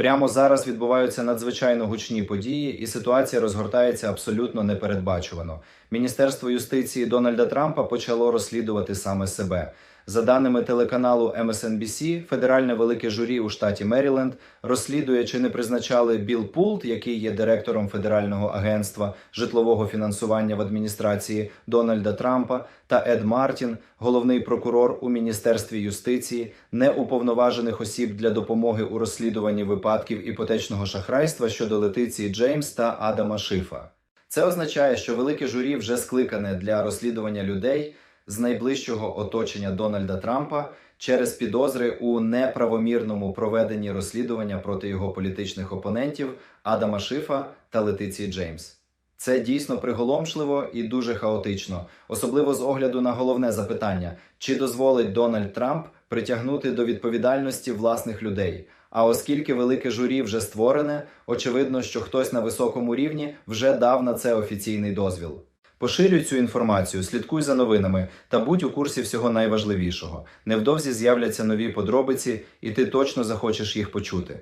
Прямо зараз відбуваються надзвичайно гучні події, і ситуація розгортається абсолютно непередбачувано. Міністерство юстиції Дональда Трампа почало розслідувати саме себе. За даними телеканалу MSNBC, федеральне велике журі у штаті Меріленд розслідує, чи не призначали Білл Пулт, який є директором Федерального агентства житлового фінансування в адміністрації Дональда Трампа, та Ед Мартін, головний прокурор у міністерстві юстиції, неуповноважених осіб для допомоги у розслідуванні випадків іпотечного шахрайства щодо Летиції Джеймс та Адама Шифа. Це означає, що велике журі вже скликане для розслідування людей з найближчого оточення Дональда Трампа через підозри у неправомірному проведенні розслідування проти його політичних опонентів Адама Шифа та Летиції Джеймс. Це дійсно приголомшливо і дуже хаотично, особливо з огляду на головне запитання: чи дозволить Дональд Трамп притягнути до відповідальності власних людей? А оскільки велике журі вже створене, очевидно, що хтось на високому рівні вже дав на це офіційний дозвіл. Поширюй цю інформацію, слідкуй за новинами та будь у курсі всього найважливішого. Невдовзі з'являться нові подробиці, і ти точно захочеш їх почути.